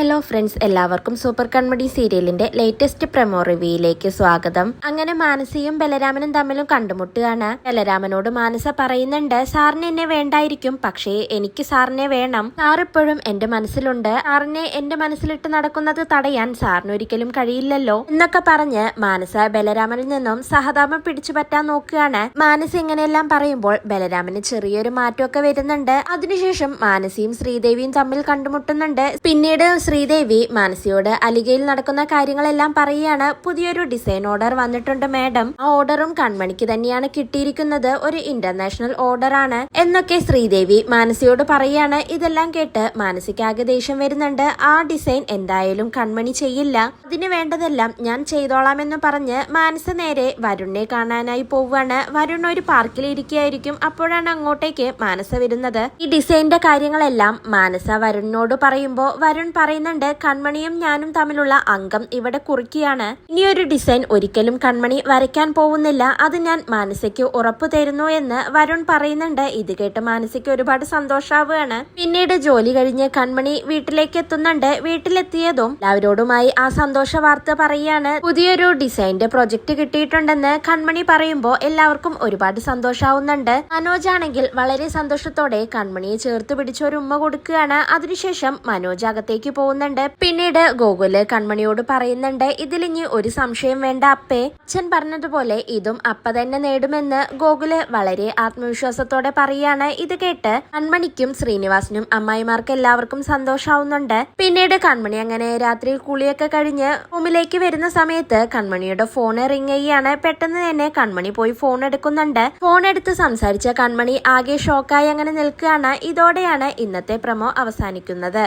Hello friends എല്ലാവർക്കും super കൺമഡി സീരിയലിന്റെ ലേറ്റസ്റ്റ് പ്രമോ റിവ്യൂയിലേക്ക് സ്വാഗതം. അങ്ങനെ മാനസിയും ബലരാമനും തമ്മിലും കണ്ടുമുട്ടുകയാണ്. ബലരാമനോട് മാനസ പറയുന്നുണ്ട് സാറിന് എന്നെ വേണ്ടായിരിക്കും. പക്ഷേ എനിക്ക് സാറിനെ വേണം. സാർ ഇപ്പോഴും എന്റെ മനസ്സിലുണ്ട്. സാറിനെ എന്റെ മനസ്സിലിട്ട് നടക്കുന്നത് തടയാൻ സാറിന് ഒരിക്കലും കഴിയില്ലല്ലോ. എന്നൊക്കെ പറഞ്ഞ് മാനസ ബലരാമനിൽ നിന്നും സഹതാപം പിടിച്ചു പറ്റാൻ നോക്കുകയാണ്. മാനസ ഇങ്ങനെയെല്ലാം പറയുമ്പോൾ ബലരാമന് ചെറിയൊരു മാറ്റമൊക്കെ വരുന്നുണ്ട്. അതിനുശേഷം മാനസിയും ശ്രീദേവിയും തമ്മിൽ കണ്ടുമുട്ടുന്നുണ്ട്. പിന്നീട് ശ്രീദേവി മാനസിയോട് അലികയിൽ നടക്കുന്ന കാര്യങ്ങളെല്ലാം പറയുകയാണ്. പുതിയൊരു ഡിസൈൻ ഓർഡർ വന്നിട്ടുണ്ട് മാഡം. ആ ഓർഡറും കൺമണിക്ക് തന്നെയാണ് കിട്ടിയിരിക്കുന്നത്. ഒരു ഇന്റർനാഷണൽ ഓർഡർ ആണ് എന്നൊക്കെ ശ്രീദേവി മാനസിയോട് പറയുകയാണ്. ഇതെല്ലാം കേട്ട് മാനസിക്കാകെ ദേഷ്യം വരുന്നുണ്ട്. ആ ഡിസൈൻ എന്തായാലും കൺമണി ചെയ്യില്ല. അതിന് വേണ്ടതെല്ലാം ഞാൻ ചെയ്തോളാമെന്ന് പറഞ്ഞ് മാനസ നേരെ വരുണിനെ കാണാനായി പോവുകയാണ്. വരുൺ ഒരു പാർക്കിൽ ഇരിക്കുകയായിരിക്കും. അപ്പോഴാണ് അങ്ങോട്ടേക്ക് മാനസ വരുന്നത്. ഈ ഡിസൈന്റെ കാര്യങ്ങളെല്ലാം മാനസ വരുണിനോട് പറയുമ്പോൾ വരുൺ പറയുന്നുണ്ട് കൺമണിയും ഞാനും തമ്മിലുള്ള അംഗം ഇവിടെ കുറിക്കുകയാണ് ഇനിയൊരു ഡിസൈൻ ഒരിക്കലും കൺമണി വരയ്ക്കാൻ പോകുന്നില്ല. അത് ഞാൻ മാനസയ്ക്ക് ഉറപ്പു തരുന്നു എന്ന് വരുൺ പറയുന്നുണ്ട്. ഇത് കേട്ട് മാനസയ്ക്ക് ഒരുപാട് സന്തോഷാവുകയാണ്. പിന്നീട് ജോലി കഴിഞ്ഞ് കൺമണി വീട്ടിലേക്ക് എത്തുന്നുണ്ട്. വീട്ടിലെത്തിയതും എല്ലാവരോടുമായി ആ സന്തോഷ വാർത്ത പറയുകയാണ്. പുതിയൊരു ഡിസൈന്റെ പ്രൊജക്ട് കിട്ടിയിട്ടുണ്ടെന്ന് കൺമണി പറയുമ്പോൾ എല്ലാവർക്കും ഒരുപാട് സന്തോഷാവുന്നുണ്ട്. മനോജ് ആണെങ്കിൽ വളരെ സന്തോഷത്തോടെ കൺമണിയെ ചേർത്ത് പിടിച്ച ഒരു ഉമ്മ കൊടുക്കുകയാണ്. അതിനുശേഷം മനോജ് അകത്തേക്ക് പോകുന്നുണ്ട്. പിന്നീട് ഗോകുൽ കൺമണിയോട് പറയുന്നുണ്ട് ഇതിലിഞ്ഞി ഒരു സംശയം വേണ്ട അപ്പേ. അച്ഛൻ പറഞ്ഞതുപോലെ ഇതും അപ്പ തന്നെ നേടുമെന്ന് ഗോകുൽ വളരെ ആത്മവിശ്വാസത്തോടെ പറയാണ് ഇത് കേട്ട് കൺമണിക്കും ശ്രീനിവാസിനും അമ്മായിമാർക്ക് എല്ലാവർക്കും സന്തോഷാവുന്നുണ്ട്. പിന്നീട് കൺമണി അങ്ങനെ രാത്രി കുളിയൊക്കെ കഴിഞ്ഞ് റൂമിലേക്ക് വരുന്ന സമയത്ത് കൺമണിയുടെ ഫോൺ റിങ് ചെയ്യാണ് പെട്ടെന്ന് തന്നെ കൺമണി പോയി ഫോൺ എടുക്കുന്നുണ്ട്. ഫോൺ എടുത്ത് സംസാരിച്ച കൺമണി ആകെ ഷോക്കായി അങ്ങനെ നിൽക്കുകയാണ്. ഇതോടെയാണ് ഇന്നത്തെ പ്രമോ അവസാനിക്കുന്നത്.